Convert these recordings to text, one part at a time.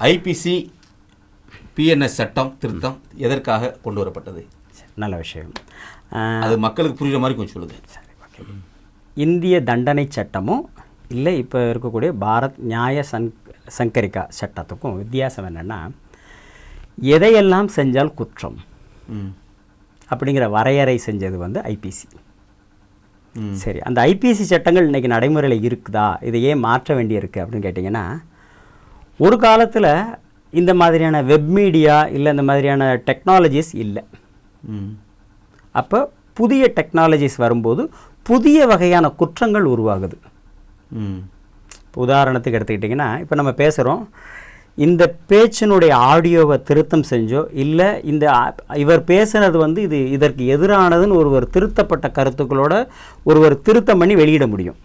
IBC BNS சட்டம் திருத்தம் எதற்காக கொண்டு வரப்பட்டது? நல்ல விஷயம். அது மக்களுக்கு புரியுற மாதிரி கொஞ்சம் சொல்லுங்க. சரி ஓகே. இந்திய தண்டனை சட்டமும் இல்லை இப்போ இருக்கக்கூடிய பாரத் நியாய சங் சங்கரிகா சட்டத்துக்கும் வித்தியாசம் என்னென்னா எதையெல்லாம் செஞ்சால் குற்றம் அப்படிங்கிற வரையறை செஞ்சது வந்து ஐபிசி சரி அந்த ஐபிசி சட்டங்கள் இன்றைக்கி நடைமுறையில் இருக்குதா? இதை ஏன் மாற்ற வேண்டியிருக்கு அப்படின்னு கேட்டிங்கன்னா ஒரு காலத்தில் இந்த மாதிரியான வெப் மீடியா இல்லை இந்த மாதிரியான டெக்னாலஜிஸ் இல்லை. ம். அப்போ புதிய டெக்னாலஜிஸ் வரும்போது புதிய வகையான குற்றங்கள் உருவாகுது. ம். இப்போ உதாரணத்துக்கு எடுத்துக்கிட்டிங்கன்னா இப்போ நம்ம பேசுகிறோம் இந்த பேச்சினுடைய ஆடியோவை திருத்தம் செஞ்சோ இல்லை இந்த இவர் பேசுனது வந்து இது இதற்கு எதிரானதுன்னு ஒருவர் திருத்தப்பட்ட கருத்துக்களோட ஒருவர் திருத்தம் பண்ணி வெளியிட முடியும்.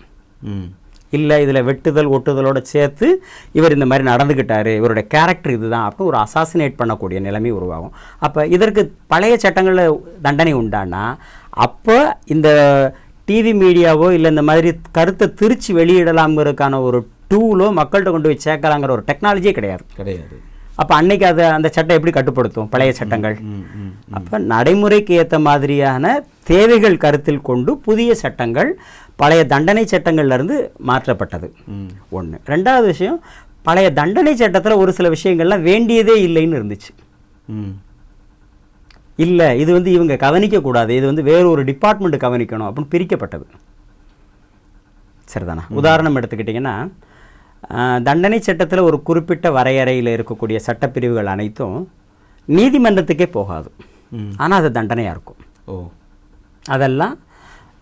ம். இல்லை இதில் வெட்டுதல் ஒட்டுதலோட சேர்த்து இவர் இந்த மாதிரி நடந்துக்கிட்டாரு இவருடைய கேரக்டர் இதுதான் அப்படின்னு ஒரு அசாசினேட் பண்ணக்கூடிய நிலைமை உருவாகும். அப்போ இதற்கு பழைய சட்டங்களில் தண்டனை உண்டானா? அப்போ இந்த டிவி மீடியாவோ இல்லை இந்த மாதிரி கருத்தை திரிச்சு வெளியிடலாம்ங்கிறதுக்கான ஒரு டூலோ மக்கள்கிட்ட கொண்டு போய் சேர்க்கலாங்கிற ஒரு டெக்னாலஜியே கிடையாது. கிடையாது. அப்போ அன்னைக்கு அதை அந்த சட்டம் எப்படி கட்டுப்படுத்தும்? பழைய சட்டங்கள். அப்போ நடைமுறைக்கு ஏற்ற மாதிரியான தேவைகள் கருத்தில் கொண்டு புதிய சட்டங்கள் பழைய தண்டனை சட்டங்கள்ல இருந்து மாற்றப்பட்டது ஒன்று ரெண்டாவது விஷயம் பழைய தண்டனை சட்டத்தில் ஒரு சில விஷயங்கள்லாம் வேண்டியதே இல்லைன்னு இருந்துச்சு. ம். இல்லை இது வந்து இவங்க கவனிக்கக்கூடாது. இது வந்து வேற ஒரு டிபார்ட்மெண்ட் கவனிக்கணும் அப்படின்னு பிரிக்கப்பட்டது. சரிதானா? உதாரணம் எடுத்துக்கிட்டிங்கன்னா தண்டனை சட்டத்தில் ஒரு குறிப்பிட்ட வரையறையில் இருக்கக்கூடிய சட்டப்பிரிவுகள் அனைத்தும் நீதிமன்றத்துக்கே போகாது. ஆனால் அது தண்டனையாக இருக்கும். ஓ. அதெல்லாம்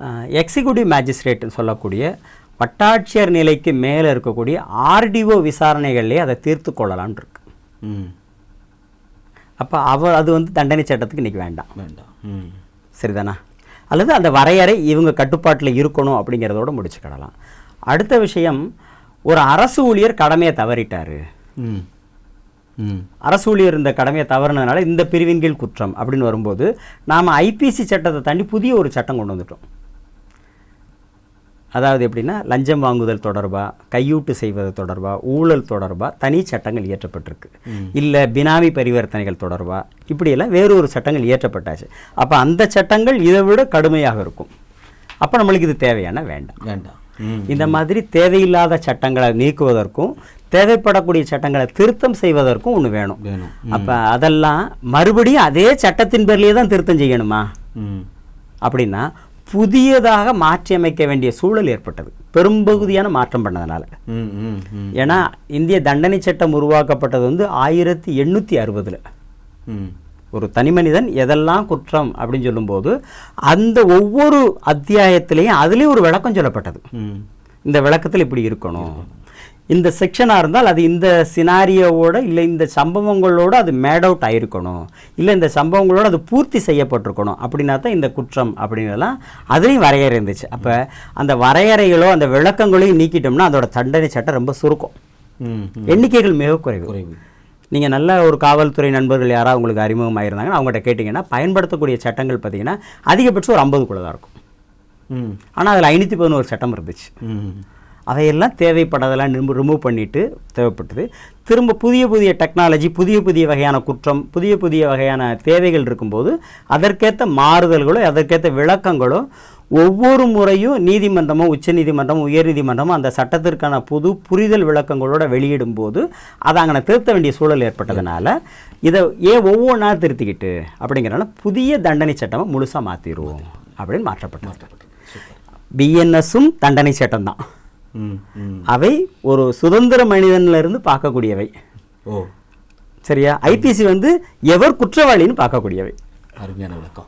எக்ஸிக்யூட்டிவ் மேஜிஸ்ட்ரேட்னு சொல்லக்கூடிய வட்டாட்சியர் நிலைக்கு மேலே இருக்கக்கூடிய ஆர்டிஓ விசாரணைகள்லேயே அதை தீர்த்து கொள்ளலாம்னு இருக்கு. ம். அப்போ அவ அது வந்து தண்டனை சட்டத்துக்கு இன்றைக்கி வேண்டாம். வேண்டாம். ம். சரிதானா? அல்லது அந்த வரையறை இவங்க கட்டுப்பாட்டில் இருக்கணும் அப்படிங்கிறதோட முடிச்சுக்கிடலாம் அடுத்த விஷயம் ஒரு அரசு ஊழியர் கடமையை தவறிட்டாரு. ம். ம். அரசு ஊழியர் இந்த கடமையை தவறுனதுனால இந்த பிரிவின் கீழ் குற்றம் அப்படின்னு வரும்போது நாம் ஐபிசி சட்டத்தை தாண்டி புதிய ஒரு சட்டம் கொண்டு வந்துட்டோம். அதாவது எப்படின்னா லஞ்சம் வாங்குதல் தொடர்பாக கையூட்டு செய்வது தொடர்பாக ஊழல் தொடர்பாக தனி சட்டங்கள் இயற்றப்பட்டிருக்கு. இல்லை பினாமி பரிவர்த்தனைகள் தொடர்பாக இப்படியெல்லாம் வேறு ஒரு சட்டங்கள் இயற்றப்பட்டாச்சு. அப்போ அந்த சட்டங்கள் இதை விட கடுமையாக இருக்கும். அப்போ நம்மளுக்கு இது தேவையான வேண்டாம். வேண்டாம். இந்த மாதிரி தேவையில்லாத சட்டங்களை நீக்குவதற்கும் தேவைப்படக்கூடிய சட்டங்களை திருத்தம் செய்வதற்கும் ஒன்று வேணும். அப்போ அதெல்லாம் மறுபடியும் அதே சட்டத்தின் பேர்லேயே தான் திருத்தம் செய்யணுமா? அப்படின்னா புதியதாக மாற்றி அமைக்க வேண்டிய சூழல் ஏற்பட்டது. பெரும்பகுதியான மாற்றம் பண்ணதுனால. ஏன்னா இந்திய தண்டனை சட்டம் உருவாக்கப்பட்டது வந்து ஆயிரத்தி எண்ணூற்றி அறுபதில். ஒரு தனி மனிதன் எதெல்லாம் குற்றம் அப்படின்னு சொல்லும்போது அந்த ஒவ்வொரு அத்தியாயத்திலையும் அதுலேயும் ஒரு விளக்கம் சொல்லப்பட்டது. இந்த விளக்கத்தில் இப்படி இருக்கணும். இந்த செக்ஷனாக இருந்தால் அது இந்த சினாரியோவோட இல்லை இந்த சம்பவங்களோட அது மேட் அவுட் ஆயிருக்கணும். இல்லை இந்த சம்பவங்களோட அது பூர்த்தி செய்யப்பட்டிருக்கணும். அப்படின்னா தான் இந்த குற்றம் அப்படிங்கிறதெல்லாம் அதுலேயும் வரையறை இருந்துச்சு. அப்போ அந்த வரையறைகளோ அந்த விளக்கங்களையும் நீக்கிட்டோம்னா அதோட தண்டனை சட்டம் ரொம்ப சுருக்கம். எண்ணிக்கைகள் மிக குறைவு. குறைவு. நீங்கள் நல்ல ஒரு காவல்துறை நண்பர்கள் யாராவது உங்களுக்கு அறிமுகமாயிருந்தாங்கன்னா அவங்ககிட்ட கேட்டிங்கன்னா பயன்படுத்தக்கூடிய சட்டங்கள் பார்த்தீங்கன்னா அதிகபட்சம் ஒரு ஐம்பதுக்குள்ளே தான் இருக்கும். ம். ஆனால் அதில் ஐநூற்றி பதினோரு சட்டம் இருந்துச்சு. ம். அதையெல்லாம் தேவைப்படாதெல்லாம் ரிமூவ் ரிமூவ் பண்ணிட்டு தேவைப்பட்டது. திரும்ப புதிய புதிய டெக்னாலஜி புதிய புதிய வகையான குற்றம் புதிய புதிய வகையான தேவைகள் இருக்கும்போது அதற்கேற்ற மாறுதல்களோ அதற்கேற்ற விளக்கங்களோ ஒவ்வொரு முறையும் நீதிமன்றமோ உச்சநீதிமன்றமோ உயர்நீதிமன்றமோ அந்த சட்டத்திற்கான புது புரிதல் விளக்கங்களோட வெளியிடும்போது அதை அங்கே திருத்த வேண்டிய சூழல் ஏற்பட்டதுனால இதை ஏன் ஒவ்வொன்றா திருத்திக்கிட்டு அப்படிங்கிறனால புதிய தண்டனை சட்டமை முழுசாக மாற்றிடுவோம் அப்படின்னு மாற்றப்பட்டது. பிஎன்எஸும் தண்டனை சட்டம் தான் அவை ஒரு சுதந்திர மனிதன்ல இருந்து பார்க்கக்கூடியவை. ஓ. சரியா? ஐபிசி வந்து எவர் குற்றவாளின்னு பார்க்கக்கூடியவை. அருமையான விளக்கம்.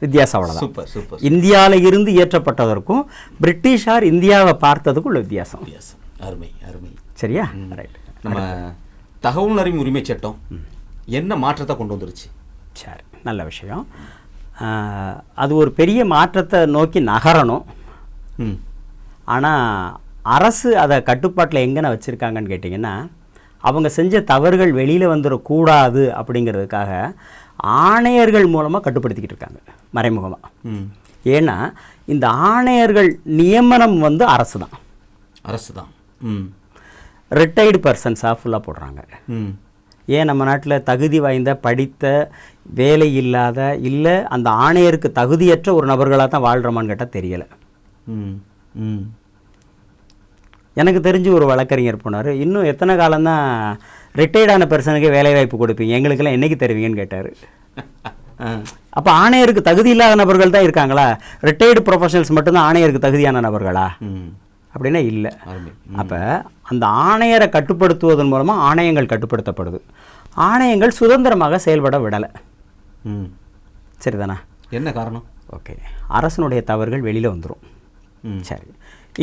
வித்தியாசம் அவ்வளவுதான். சூப்பர் சூப்பர் இந்தியால இருந்து இயற்றப்பட்டதற்கும் பிரிட்டிஷார் இந்தியாவை பார்த்ததுக்கும் உள்ள வித்தியாசம். எஸ் அருமை அருமை. சரியா? ரைட் நம்ம தகவல் அறியும் உரிமை சட்டம் என்ன மாற்றத்தை கொண்டு வந்துருச்சு? சரி நல்ல விஷயம். அது ஒரு பெரிய மாற்றத்தை நோக்கி நகரணும். ம். ஆனால் அரசு அதை கட்டுப்பாட்டில் எங்கன வச்சுருக்காங்கன்னு கேட்டிங்கன்னா அவங்க செஞ்ச தவறுகள் வெளியில் வந்துடக்கூடாது அப்படிங்கிறதுக்காக ஆணையர்கள் மூலமாக கட்டுப்படுத்திக்கிட்டு இருக்காங்க மறைமுகமாக ம். ஏன்னா இந்த ஆணையர்கள் நியமனம் வந்து அரசு தான் அரசு தான் ம். ரிட்டையர்டு பர்சன்ஸாக ஃபுல்லாக போடுறாங்க. ம். ஏன் நம்ம நாட்டில் தகுதி வாய்ந்த படித்த வேலை இல்லாத இல்லை அந்த ஆணையருக்கு தகுதியற்ற ஒரு நபர்களாக தான் வாழ்கிறோமான்னு கேட்டால் தெரியலை. ம். ம். எனக்கு தெரிஞ்சு ஒரு வழக்கறிஞர் போனார். இன்னும் எத்தனை காலம்தான் ரிட்டையர்டான பர்சனுக்கு வேலை வாய்ப்பு கொடுப்பீங்க? எங்களுக்கெல்லாம் என்னைக்கு தருவீங்கன்னு கேட்டார். அப்போ ஆணையருக்கு தகுதி இல்லாத நபர்கள் தான் இருக்காங்களா? ரிட்டையர்டு ப்ரொஃபஷனல்ஸ் மட்டும்தான் ஆணையருக்கு தகுதியான நபர்களா? ம். அப்படின்னா இல்லை. அப்போ அந்த ஆணையரை கட்டுப்படுத்துவதன் மூலமாக ஆணையங்கள் கட்டுப்படுத்தப்படுது. ஆணையங்கள் சுதந்திரமாக செயல்பட விடலை. ம். சரிதானா? என்ன காரணம்? ஓகே. அரசனுடைய தவறுகள் வெளியில் வந்துடும் ம். சரி.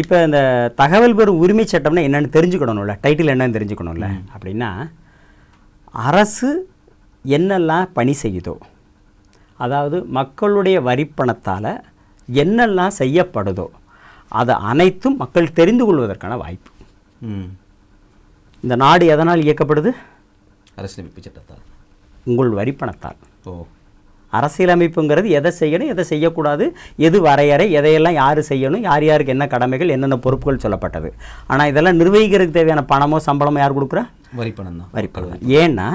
இப்போ இந்த தகவல் பெறும் உரிமை சட்டம்னா என்னன்னு தெரிஞ்சுக்கணும்ல டைட்டில் என்னன்னு தெரிஞ்சுக்கணும்ல. அப்படின்னா அரசு என்னெல்லாம் பணி செய்யுதோ அதாவது மக்களுடைய வரிப்பணத்தால் என்னெல்லாம் செய்யப்படுதோ அதை அனைத்தும் மக்கள் தெரிந்து கொள்வதற்கான வாய்ப்பு. இந்த நாடு எதனால் இயக்கப்படுது? அரசியலமைப்பு சட்டத்தால். உங்கள் வரிப்பணத்தால் ஓ. அரசியலமைப்புங்கிறது எதை செய்யணும் எதை செய்யக்கூடாது எது வரையறை எதையெல்லாம் யார் செய்யணும் யார் யாருக்கு என்ன கடமைகள் என்னென்ன பொறுப்புகள் சொல்லப்பட்டது. ஆனால் இதெல்லாம் நிர்வகிக்கிறதுக்கு தேவையான பணமோ சம்பளமோ யார் கொடுக்குறா? வரி பணம் தான். வரிப்பணம். ஏன்னா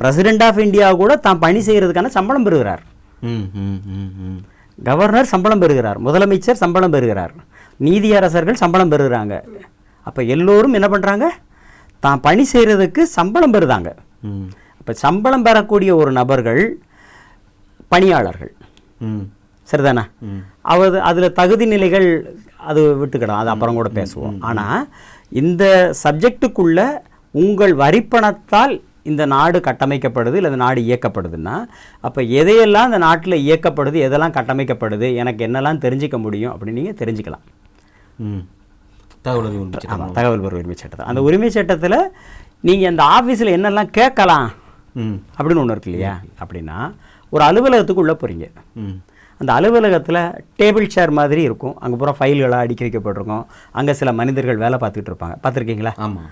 பிரசிடென்ட் ஆஃப் இந்தியா கூட தான் பணி செய்கிறதுக்கான சம்பளம் பெறுகிறார். கவர்னர் சம்பளம் பெறுகிறார். முதலமைச்சர் சம்பளம் பெறுகிறார். நீதியரசர்கள் சம்பளம் பெறுகிறாங்க. அப்போ எல்லோரும் என்ன பண்ணுறாங்க தான் பணி செய்கிறதுக்கு சம்பளம் பெறுதாங்க. ம். அப்போ சம்பளம் பெறக்கூடிய ஒரு நபர்கள் பணியாளர்கள். ம். சரிதானே? அவர் அதில் தகுதி நிலைகள் அது விட்டுக்கிடும் அது அப்புறம் கூட பேசுவோம். ஆனால் இந்த சப்ஜெக்ட்டுக்குள்ள உங்கள் வரிப்பணத்தால் இந்த நாடு கட்டமைக்கப்படுது இல்லை இந்த நாடு இயக்கப்படுதுன்னா அப்போ எதையெல்லாம் இந்த நாட்டில் இயக்கப்படுது எதெல்லாம் கட்டமைக்கப்படுது எனக்கு என்னெல்லாம் தெரிஞ்சுக்க முடியும் அப்படின்னு நீங்கள் தெரிஞ்சுக்கலாம். ம். தகவல் சட்டம். ஆமாம் தகவல் பெறும் உரிமை சட்டத்தில் அந்த உரிமை சட்டத்தில் நீங்கள் அந்த ஆஃபீஸில் என்னெல்லாம் கேட்கலாம் ம். அப்படின்னு ஒன்று இருக்கு இல்லையா? அப்படின்னா ஒரு அலுவலகத்துக்கு உள்ளே போகிறீங்க அந்த அலுவலகத்தில் டேபிள் சேர் மாதிரி இருக்கும். அங்கே பூரா ஃபைல்களாக அடுக்கி வைக்கப்பட்டிருக்கும். அங்கே சில மனிதர்கள் வேலை பார்த்துக்கிட்டு இருப்பாங்க. பார்த்துருக்கீங்களா? ஆமாம்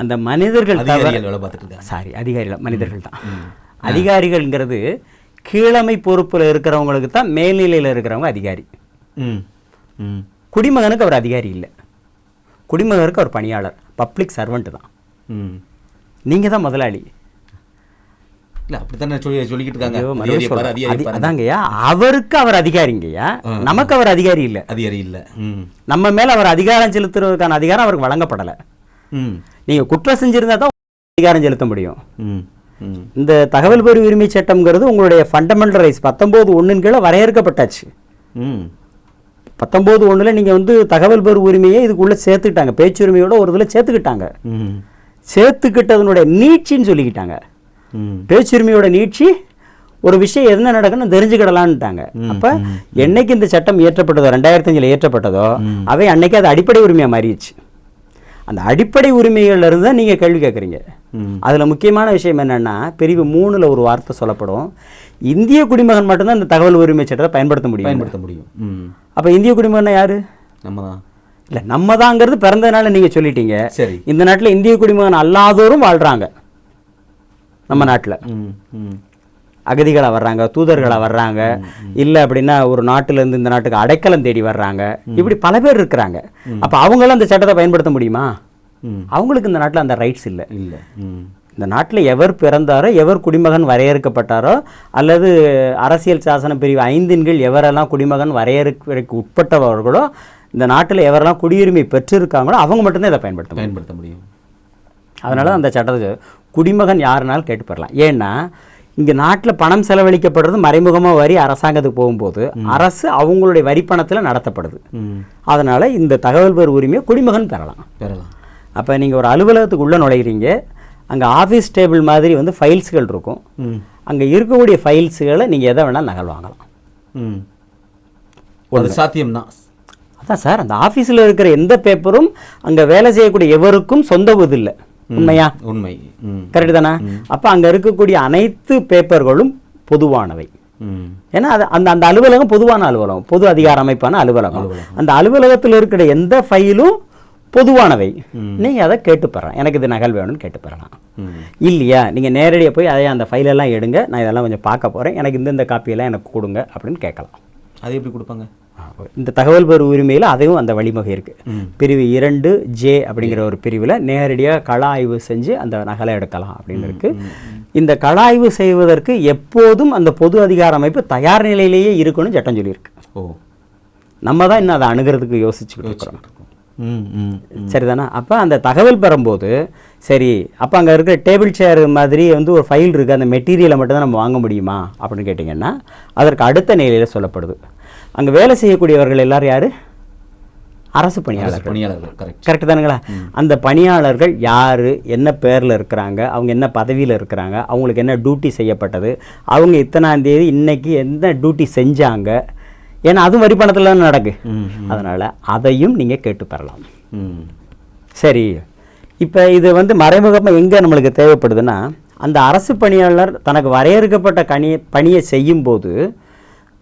அந்த மனிதர்கள் சாரி அதிகாரிகள் மனிதர்கள் தான். அதிகாரிகள்ங்கிறது கீழமை பொறுப்பில் இருக்கிறவங்களுக்கு தான் மேல்நிலையில் இருக்கிறவங்க அதிகாரி. குடிமகனுக்கு அவர் அதிகாரி இல்லை. குடிமகனுக்கு அவர் பணியாளர். பப்ளிக் சர்வெண்ட் தான். ம். நீங்கள் தான் முதலாளி. இல்லை அப்படித்தானே சொல்லி சொல்லிக்கிட்டு இருக்காங்க அதாங்கய்யா அவருக்கு அவர் அதிகாரிங்கய்யா? நமக்கு அவர் அதிகாரி இல்லை. அதிகாரி இல்லை. நம்ம மேல அவர் அதிகாரம் செலுத்துறதுக்கான அதிகாரம் அவருக்கு வழங்கப்படலை. நீங்க குற்றம் செஞ்சிருந்தா தான் அதிகாரம் செலுத்த முடியும். இந்த தகவல் பெறும் உரிமை சட்டம்ங்கிறது உங்களுடைய ஃபண்டமெண்டல் ரைட்ஸ் பத்தொம்போது ஒன்றின் கீழே வரையறுக்கப்பட்டாச்சு. பத்தொம்போது ஒன்றில் நீங்கள் வந்து தகவல் பெறும் உரிமையை இதுக்குள்ளே சேர்த்துக்கிட்டாங்க. பேச்சுரிமையோட ஒரு இதில் சேர்த்துக்கிட்டாங்க. சேர்த்துக்கிட்டதனுடைய நீட்சின்னு சொல்லிக்கிட்டாங்க. பேச்சுரிமையோட நீட்சி ஒரு விஷயம் என்ன நடக்குன்னு தெரிஞ்சுக்கிடலான்ட்டாங்க. அப்போ என்னைக்கு இந்த சட்டம் இயற்றப்பட்டதோ ரெண்டாயிரத்தி அஞ்சில் இயற்றப்பட்டதோ அவை அன்னைக்கு அது அடிப்படை உரிமையாக மாறிடுச்சு. அந்த அடிப்படை உரிமைகள்ல இருந்து தான் நீங்கள் கேள்வி கேட்குறீங்க அதில் முக்கியமான விஷயம் என்னென்னா பிரிவு மூணில் ஒரு வார்த்தை சொல்லப்படும். இந்திய குடிமகன் மட்டும்தான் இந்த தகவல் உரிமை சட்டத்தை பயன்படுத்த முடியும். பயன்படுத்த முடியும். அப்போ இந்திய குடிமகன் யாரு? நம்ம தான் இல்லை நம்ம தாங்கிறது பிறந்ததுனால நீங்கள் சொல்லிட்டீங்க. சரி. இந்த நாட்டில் இந்திய குடிமகன் அல்லாதோரும் வாழ்கிறாங்க நம்ம நாட்டில். அகதிகளாக வர்றாங்க தூதர்களாக வர்றாங்க. இல்லை அப்படின்னா ஒரு நாட்டிலேருந்து இந்த நாட்டுக்கு அடைக்கலம் தேடி வர்றாங்க. இப்படி பல பேர் இருக்கிறாங்க. அப்போ அவங்களும் அந்த சட்டத்தை பயன்படுத்த முடியுமா? அவங்களுக்கு இந்த நாட்டில் அந்த ரைட்ஸ் இல்லை. இல்லை. இந்த நாட்டில் எவர் பிறந்தாரோ எவர் குடிமகன் வரையறுக்கப்பட்டாரோ அல்லது அரசியல் சாசன பிரிவு ஐந்தின் கீழ் எவரெல்லாம் குடிமகன் வரையறுக்கு உட்பட்டவர்களோ இந்த நாட்டில் எவரெல்லாம் குடியுரிமை பெற்றிருக்காங்களோ அவங்க மட்டும்தான் இதை பயன்படுத்த பயன்படுத்த முடியும். அதனால அந்த சட்டத்தை குடிமகன் யாருனாலும் கேட்டு பெறலாம் ஏன்னா இங்கே நாட்டில் பணம் செலவழிக்கப்படுறது மறைமுகமாக வரி அரசாங்கத்துக்கு போகும்போது அரசு அவங்களுடைய வரிப்பணத்தில் நடத்தப்படுது. ம். அதனால் இந்த தகவல் பெறு உரிமையை குடிமகன் பெறலாம். பெறலாம். அப்போ நீங்கள் ஒரு அலுவலகத்துக்கு உள்ளே நுழைகிறீங்க அங்கே ஆஃபீஸ் டேபிள் மாதிரி வந்து ஃபைல்ஸ்கள் இருக்கும். அங்கே இருக்கக்கூடிய ஃபைல்ஸுகளை நீங்கள் எதை வேணால் நகல் வாங்கலாம். ம். அது சாத்தியம்தான். அதான் சார் அந்த ஆஃபீஸில் இருக்கிற எந்த பேப்பரும் அங்கே வேலை செய்யக்கூடிய எவருக்கும் சொந்த இது இல்லை. உண்மையா? உண்மை. கரெக்டு தானே? அப்போ அங்கே இருக்கக்கூடிய அனைத்து பேப்பர்களும் பொதுவானவை. ஏன்னா அது அந்த அந்த அலுவலகம் பொதுவான அலுவலகம். பொது அதிகார அமைப்பான அலுவலகம். அந்த அலுவலகத்தில் இருக்கிற எந்த ஃபைலும் பொதுவானவை. நீங்கள் அதை கேட்டு பெறலாம். எனக்கு இது நகல் வேணும்னு கேட்டு பெறலாம். இல்லையா? நீங்கள் நேரடியாக போய் அதை அந்த ஃபைலெல்லாம் எடுங்க. நான் இதெல்லாம் கொஞ்சம் பார்க்க போகிறேன் எனக்கு இந்த இந்த காப்பியெல்லாம் எனக்கு கொடுங்க அப்படின்னு கேட்கலாம். அது எப்படி கொடுப்பாங்க? இந்த தகவல் பெறு உரிமையில் அதையும் அந்த வழிமுறை இருக்குது. பிரிவு இரண்டு ஜே அப்படிங்கிற ஒரு பிரிவில் நேரடியாக கள ஆய்வு செஞ்சு அந்த நகலை எடுக்கலாம் அப்படின்னு இருக்கு. இந்த கள ஆய்வு செய்வதற்கு எப்போதும் அந்த பொது அதிகார அமைப்பு தயார் நிலையிலேயே இருக்கணும்னு சட்டம் சொல்லியிருக்கு. ஓ. நம்ம தான் இன்னும் அதை அணுகிறதுக்கு யோசிச்சுக்கிட்டு இருக்கிறோம். ம் ம் ம். சரிதானே? அப்போ அந்த தகவல் பெறும்போது சரி அப்போ அங்கே இருக்கிற டேபிள் சேர் மாதிரி வந்து ஒரு ஃபைல் இருக்குது அந்த மெட்டீரியலை மட்டும் தான் நம்ம வாங்க முடியுமா அப்படின்னு கேட்டிங்கன்னா அதற்கு அடுத்த நிலையில் சொல்லப்படுது. அங்கே வேலை செய்யக்கூடியவர்கள் எல்லாரும் யார்? அரசு பணியாளர்கள். பணியாளர்கள் கரெக்ட் தானுங்களா? அந்த பணியாளர்கள் யார் என்ன பேரில் இருக்கிறாங்க அவங்க என்ன பதவியில் இருக்கிறாங்க அவங்களுக்கு என்ன டியூட்டி செய்யப்பட்டது அவங்க இத்தனாம் தேதி இன்னைக்கு என்ன டியூட்டி செஞ்சாங்க ஏன்னா அதுவும் வரி பணத்தில் தான் நடக்கு. அதனால் அதையும் நீங்கள் கேட்டு பெறலாம். சரி. இப்போ இது வந்து மறைமுகமாக எங்கே நம்மளுக்கு தேவைப்படுதுன்னா அந்த அரசு பணியாளர் தனக்கு வரையறுக்கப்பட்ட கனி பணியை செய்யும்போது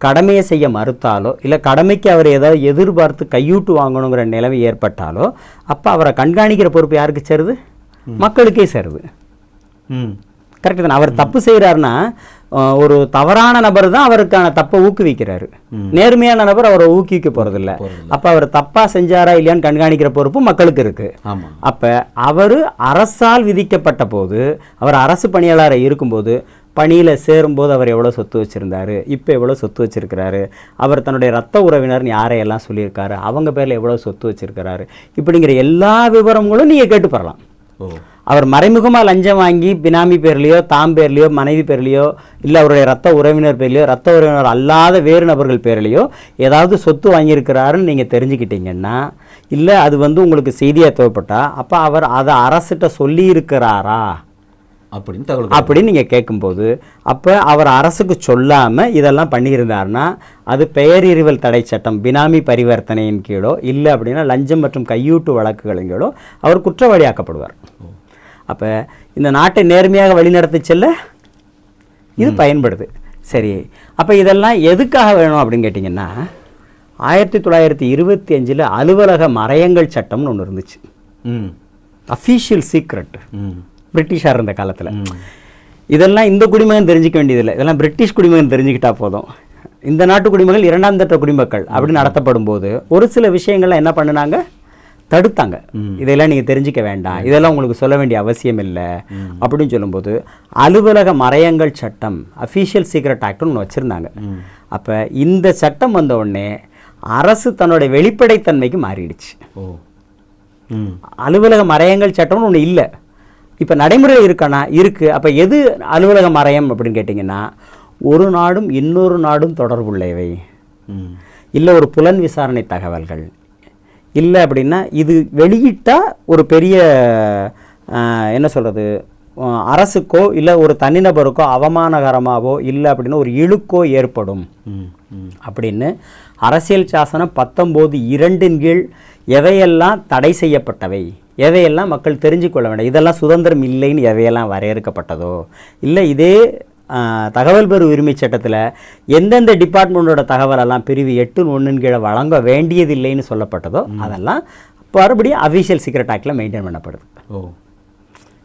கடமையை செய்ய மறுத்தாலோ இல்லை கடமைக்கு அவர் ஏதாவது எதிர்பார்த்து கையூட்டு வாங்கணுங்கிற நிலைமை ஏற்பட்டாலோ அப்போ அவரை கண்காணிக்கிற பொறுப்பு யாருக்கு சேருது? மக்களுக்கே சேருது. ம். கரெக்டு தானே? அவர் தப்பு செய்கிறாருன்னா ஒரு தவறான நபர் தான் அவருக்கான தப்பை ஊக்குவிக்கிறாரு. நேர்மையான நபர் அவரை ஊக்குவிக்க போகிறதில்ல போறதில்ல. அப்போ அவர் தப்பாக செஞ்சாரா இல்லையான்னு கண்காணிக்கிற பொறுப்பு மக்களுக்கு இருக்குது ஆமா. அப்போ அவர் அரசால் விதிக்கப்பட்ட போது அவர் அரசு பணியாளராக இருக்கும்போது பணியில் சேரும்போது அவர் எவ்வளோ சொத்து வச்சுருந்தாரு இப்போ எவ்வளோ சொத்து வச்சுருக்கிறாரு அவர் தன்னுடைய ரத்த உறவினர்னு யாரையெல்லாம் சொல்லியிருக்காரு அவங்க பேரில் எவ்வளோ சொத்து வச்சுருக்கிறாரு இப்படிங்கிற எல்லா விவரங்களும் நீங்கள் கேட்டு பெறலாம் ஓ. அவர் மறைமுகமாக லஞ்சம் வாங்கி பினாமி பேர்லையோ தாம் பேர்லையோ மனைவி பேர்லையோ இல்லை அவருடைய ரத்த உறவினர் பேர்லையோ ரத்த உறவினர் அல்லாத வேறு நபர்கள் பேர்லையோ ஏதாவது சொத்து வாங்கியிருக்கிறாருன்னு நீங்கள் தெரிஞ்சுக்கிட்டீங்கன்னா இல்லை அது வந்து உங்களுக்கு செய்தியாக தேவைப்பட்டா அப்போ அவர் அதை அரசிட்ட சொல்லியிருக்கிறாரா? அப்படின்னு தகவல் அப்படின்னு நீங்கள் கேட்கும்போது அப்போ அவர் அரசுக்கு சொல்லாமல் இதெல்லாம் பண்ணியிருந்தாருன்னா அது பெயரிறிவல் தடை சட்டம் பினாமி பரிவர்த்தனையின் கீழோ இல்லை அப்படின்னா லஞ்சம் மற்றும் கையூட்டு வழக்குகளின் கீழோ அவர் குற்றவாளியாக்கப்படுவார். அப்போ இந்த நாட்டை நேர்மையாக வழிநடத்தி செல்ல இது பயன்படுது. சரி அப்போ இதெல்லாம் எதுக்காக வேணும் அப்படின்னு கேட்டிங்கன்னா ஆயிரத்தி தொள்ளாயிரத்தி இருபத்தி அஞ்சில் அலுவலக மறையங்கள் சட்டம்னு ஒன்று இருந்துச்சு. ம். அஃபீஷியல் சீக்ரெட் ம் பிரிட்டிஷார் இருந்த காலத்தில். இதெல்லாம் இந்த குடிமகன் தெரிஞ்சுக்க வேண்டியதில்லை. இதெல்லாம் பிரிட்டிஷ் குடிமகன் தெரிஞ்சுக்கிட்டா போதும். இந்த நாட்டு குடிமகள் இரண்டாம் தட்ட குடிமக்கள் அப்படி நடத்தப்படும் போது ஒரு சில விஷயங்கள்லாம் என்ன பண்ணுனாங்க? தடுத்தாங்க. இதெல்லாம் நீங்கள் தெரிஞ்சுக்க வேண்டாம். இதெல்லாம் உங்களுக்கு சொல்ல வேண்டிய அவசியம் இல்லை. அப்படின்னு சொல்லும்போது அலுவலக மறையங்கள் சட்டம் அஃபீஷியல் சீக்ரெட் ஆக்ட்னு ஒன்று வச்சுருந்தாங்க. அப்போ இந்த சட்டம் வந்த உடனே அரசு தன்னுடைய வெளிப்படைத்தன்மைக்கு மாறிடுச்சு. அலுவலக மறையங்கள் சட்டம்னு ஒன்று இல்லை. இப்போ நடைமுறையில் இருக்கானா இருக்குது அப்போ எது அலுவலக மறையம் அப்படின்னு கேட்டிங்கன்னா ஒரு நாடும் இன்னொரு நாடும் தொடர்புள்ளவை இல்லை ஒரு புலன் விசாரணை தகவல்கள். இல்லை அப்படின்னா இது வெளியிட்டால் ஒரு பெரிய என்ன சொல்கிறது அரசுக்கோ இல்லை ஒரு தனிநபருக்கோ அவமானகரமாவோ இல்லை அப்படின்னா ஒரு இழுக்கோ ஏற்படும். அப்படின்னு அரசியல் சாசனம் பத்தொம்போது இரண்டின் கீழ் எவையெல்லாம் தடை செய்யப்பட்டவை? எவையெல்லாம் மக்கள் தெரிஞ்சு கொள்ள வேண்டும்? இதெல்லாம் சுதந்திரம் இல்லைன்னு எவையெல்லாம் வரையறுக்கப்பட்டதோ? இல்லை இதே தகவல் பெறு உரிமை சட்டத்தில் எந்தெந்த டிபார்ட்மெண்ட்டோட தகவலெல்லாம் பிரிவு எட்டு ஒன்றின் கீழே வழங்க வேண்டியதில்லைன்னு சொல்லப்பட்டதோ அதெல்லாம் மறுபடியும் அஃபீஷியல் சீக்ரெட் ஆக்டில் மெயின்டைன் பண்ணப்படுது. ஓ.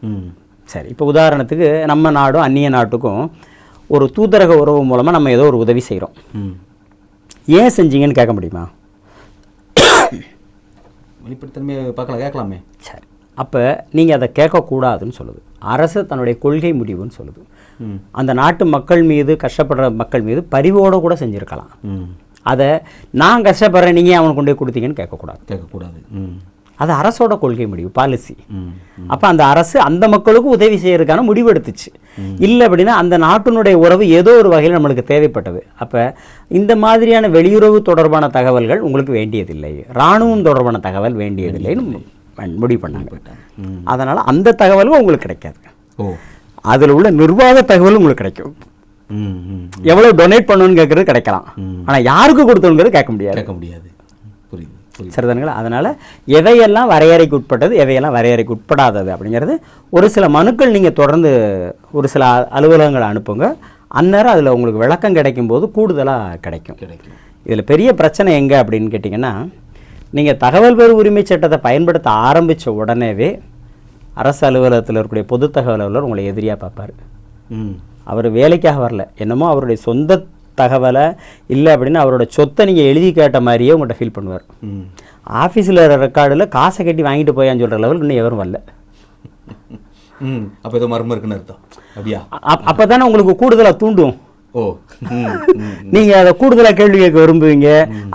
ம். சரி இப்போ உதாரணத்துக்கு நம்ம நாடும் அந்நிய நாட்டுக்கும் ஒரு தூதரக உறவு மூலமாக நம்ம ஏதோ ஒரு உதவி செய்கிறோம் ம். ஏன் செஞ்சீங்கன்னு கேட்க முடியுமா? வெளிப்படைத்தன்மையை பார்க்கலாம் கேட்கலாமே. சரி. அப்போ நீங்கள் அதை கேட்கக்கூடாதுன்னு சொல்லுது. அரசு தன்னுடைய கொள்கை முடிவுன்னு சொல்லுது. அந்த நாட்டு மக்கள் மீது கஷ்டப்படுற மக்கள் மீது பரிவோடு கூட செஞ்சுருக்கலாம். அதை நான் கஷ்டப்படுறேன் நீங்கள் அவனுக்கு கொண்டு போய் கொடுத்தீங்கன்னு கேட்கக்கூடாது. கேட்கக்கூடாது. ம். அது அரசோட கொள்கை முடிவு பாலிசி அப்போ அந்த அரசு அந்த மக்களுக்கு உதவி செய்யறதுக்கான முடிவு எடுத்துச்சு இல்லை அப்படின்னா அந்த நாட்டினுடைய உறவு ஏதோ ஒரு வகையில் நம்மளுக்கு தேவைப்பட்டது. அப்போ இந்த மாதிரியான வெளியுறவு தொடர்பான தகவல்கள் உங்களுக்கு வேண்டியதில்லை. இராணுவம் தொடர்பான தகவல் வேண்டியதில்லைன்னு முடிவு பண்ணாங்க. அதனால் அந்த தகவலும் உங்களுக்கு கிடைக்காது ஓ. அதில் உள்ள நிர்வாக தகவலும் உங்களுக்கு கிடைக்கும். ம் ம் எவ்வளோ டொனேட் பண்ணணும்னு கேட்குறது கிடைக்கலாம். ம். ஆனால் யாருக்கு கொடுத்தோங்கிறது கேட்க முடியாது. கேட்க முடியாது. சரிதானுங்களா அதனால் எவையெல்லாம் வரையறைக்கு உட்பட்டது எவையெல்லாம் வரையறைக்கு உட்படாதது அப்படிங்கிறது ஒரு சில மனுக்கள் நீங்கள் தொடர்ந்து ஒரு சில அலுவலகங்களை அனுப்புங்க. அந்நேரம் அதில் உங்களுக்கு விளக்கம் கிடைக்கும் போது கூடுதலாக கிடைக்கும். கிடைக்கும். இதில் பெரிய பிரச்சனை எங்கே அப்படின்னு கேட்டிங்கன்னா நீங்கள் தகவல் பெறு உரிமை சட்டத்தை பயன்படுத்த ஆரம்பித்த உடனேவே அரசு அலுவலகத்தில் இருக்கக்கூடிய பொது தகவல் அலுவலர் உங்களை எதிரியாக பார்ப்பார். ம். அவர் வேலைக்காக வரல. என்னமோ அவருடைய சொந்த தகவலை இல்லை அப்படின்னா அவரோட சொத்தை நீங்கள் எழுதி கேட்ட மாதிரியே உங்கள்கிட்ட ஃபீல் பண்ணுவார். ஆஃபீஸில் ரெக்கார்டில் காசை கட்டி வாங்கிட்டு போயான்னு சொல்கிற லெவலுக்கு இன்னும் எவரும் வரல. அப்போ ஏதோ மர்மம் இருக்குன்னு அர்த்தம். அப்படியா? அப்போ தானே உங்களுக்கு கூடுதலாக தூண்டும். ஓ. நீங்கள் அதை கூடுதலாக கேள்வி கேட்க விரும்புவீங்க.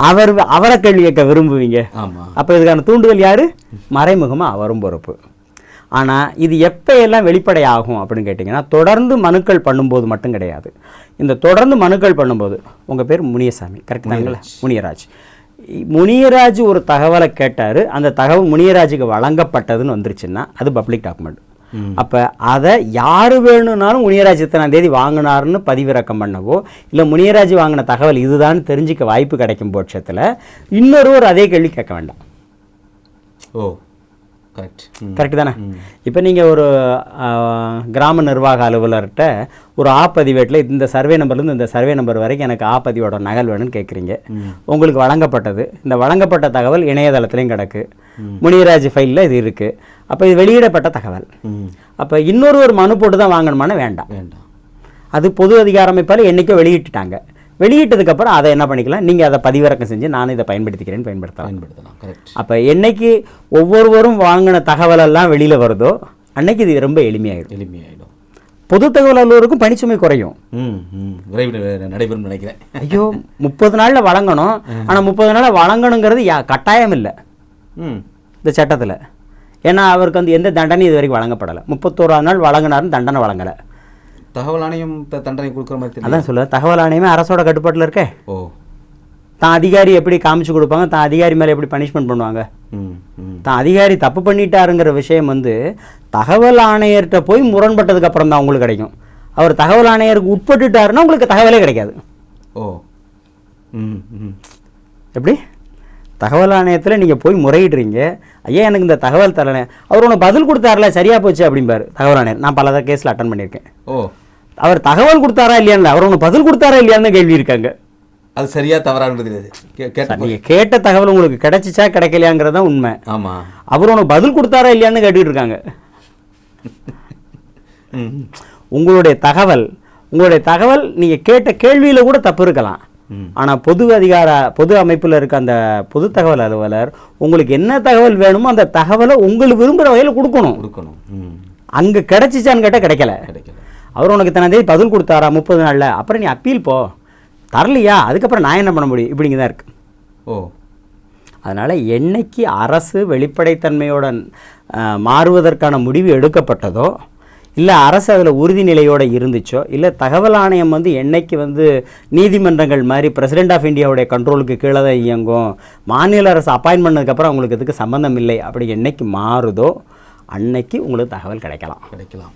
அவர் அவரை கேள்வி கேட்க விரும்புவீங்க. ஆமாம் அப்போ இதுக்கான தூண்டுதல் யாரு? மறைமுகமாக அவரும் பொறுப்பு. ஆனால் இது எப்போ எல்லாம் வெளிப்படை ஆகும் அப்படின்னு கேட்டிங்கன்னா தொடர்ந்து மனுக்கள் பண்ணும்போது மட்டும் கிடையாது. இந்த தொடர்ந்து மனுக்கள் பண்ணும்போது உங்கள் பேர் முனியசாமி கரெக்ட் தாங்களா? முனியராஜ். முனியராஜ். ஒரு தகவலை கேட்டார் அந்த தகவல் முனியராஜுக்கு வழங்கப்பட்டதுன்னு வந்துருச்சுன்னா அது பப்ளிக் டாக்குமெண்ட் அப்போ அதை யார் வேணும்னாலும் முனியராஜ் இத்தனாம் தேதி வாங்கினாருன்னு பதிவிறக்கம் பண்ணவோ இல்லை முனியராஜ் வாங்கின தகவல் இதுதான் தெரிஞ்சுக்க வாய்ப்பு கிடைக்கும் பட்சத்தில் இன்னொருவர் அதே கேள்வி கேட்க வேண்டாம். ஓ. கரெக்ட் தானே? இப்போ நீங்கள் ஒரு கிராம நிர்வாக அலுவலர்கிட்ட ஒரு ஆ பதிவேட்டில் இந்த சர்வே நம்பர்லேருந்து இந்த சர்வே நம்பர் வரைக்கும் எனக்கு ஆ பதிவோட நகல் வேணும்னு கேட்குறீங்க உங்களுக்கு வழங்கப்பட்டது. இந்த வழங்கப்பட்ட தகவல் இணையதளத்துலையும் கிடக்கு. முனியராஜ் ஃபைலில் இது இருக்குது அப்போ இது வெளியிடப்பட்ட தகவல். அப்போ இன்னொரு ஒரு மனு போட்டு தான் வாங்கணுமான்னு வேண்டாம். வேண்டாம். அது பொது அதிகார அமைப்பால் என்றைக்கோ வெளியிட்டுட்டாங்க. வெளியிட்டதுக்கப்புறம் அதை என்ன பண்ணிக்கலாம்? நீங்கள் அதை பதிவிறக்கம் செஞ்சு நானும் இதை பயன்படுத்திக்கிறேன்னு பயன்படுத்தலாம். பயன்படுத்தலாம் கரெக்ட் அப்போ என்னைக்கு ஒவ்வொருவரும் வாங்கின தகவலெல்லாம் வெளியில் வருதோ அன்னைக்கு இது ரொம்ப எளிமையாயிடும். எளிமையாயிடும். பொது தகவல் அலுவலருக்கும் பணிச்சுமை குறையும். ம் ம். விரைவில் நடைபெறும் நினைக்கிறேன். ஐயோ முப்பது நாளில் வழங்கணும். ஆனால் முப்பது நாளில் வழங்கணுங்கிறது யா கட்டாயம் இல்லை. ம். இந்த சட்டத்தில். ஏன்னா அவருக்கு வந்து எந்த தண்டனையும் இது வரைக்கும் வழங்கப்படலை. முப்பத்தோராது நாள் வழங்கினாருன்னு தண்டனை வழங்கலை. தகவல் ஆணையம் தண்டனை கொடுக்குற மாதிரி அதான் சொல்ல தகவல் ஆணையமே அரசோட கட்டுப்பாட்டில் இருக்கே. ஓ. தான் அதிகாரி எப்படி காமிச்சு கொடுப்பாங்க தான் அதிகாரி மேலே எப்படி பனிஷ்மெண்ட் பண்ணுவாங்க? தான் அதிகாரி தப்பு பண்ணிட்டாருங்கிற விஷயம் வந்து தகவல் ஆணையர்கிட்ட போய் முரண்பட்டதுக்கு அப்புறம் தான் உங்களுக்கு கிடைக்கும். அவர் தகவல் ஆணையருக்கு உட்பட்டுட்டாருன்னா உங்களுக்கு தகவலே கிடைக்காது. ஓ. ம் எப்படி? தகவல் ஆணையத்தில் நீங்கள் போய் முறையிடுறீங்க. ஐயா எனக்கு இந்த தகவல் தரல. அவர் உனக்கு பதில் கொடுத்தாருல சரியா போச்சு அப்படிம்பாரு தகவல் ஆணையர். நான் பல கேஸில் அட்டன் பண்ணியிருக்கேன். ஓ. அவர் தகவல் கொடுத்தாரா இல்லையான்னு அவர் உனக்கு பதில் கொடுத்தாரா இல்லையான்னு கேள்வி இருக்காங்க. அது சரியா கேட்ட நீங்கள் கேட்ட தகவல் உங்களுக்கு கிடைச்சிச்சா கிடைக்கலையாங்கிறது தான் உண்மை. ஆமாம் அவர் உனக்கு பதில் கொடுத்தாரா இல்லையான்னு கேட்டுட்டு இருக்காங்க. உங்களுடைய தகவல் உங்களுடைய தகவல் நீங்கள் கேட்ட கேள்வியில் கூட தப்பு இருக்கலாம். ஆனால் பொது அதிகார பொது அமைப்பில் இருக்க அந்த பொது தகவல் அலுவலர் உங்களுக்கு என்ன தகவல் வேணுமோ அந்த தகவலை உங்களுக்கு விரும்புகிற வகையில் கொடுக்கணும். கொடுக்கணும். அங்கே கிடைச்சிச்சான்னு கேட்டால் கிடைக்கல. கிடைக்கல. அவர் உனக்கு இத்தனை தேதி பதில் கொடுத்தாரா முப்பது நாளில்? அப்புறம் நீ அப்பீல் போ. தரலையா? அதுக்கப்புறம் நான் என்ன பண்ண முடியும்? இப்படிங்க தான் இருக்குது ஓ. அதனால் என்னைக்கு அரசு வெளிப்படைத்தன்மையோட மாறுவதற்கான முடிவு எடுக்கப்பட்டதோ இல்லை அரசு அதில் உறுதிநிலையோடு இருந்துச்சோ இல்லை தகவல் ஆணையம் வந்து என்னைக்கு வந்து நீதிமன்றங்கள் மாதிரி பிரசிடென்ட் ஆஃப் இந்தியாவுடைய கண்ட்ரோலுக்கு கீழே தான் இயங்கும் மாநில அரசு அப்பாயின்ட் பண்ணதுக்கப்புறம் அவங்களுக்கு இதுக்கு சம்மந்தம் இல்லை அப்படி என்னைக்கு மாறுதோ அன்னைக்கு உங்களுக்கு தகவல் கிடைக்கலாம். கிடைக்கலாம்.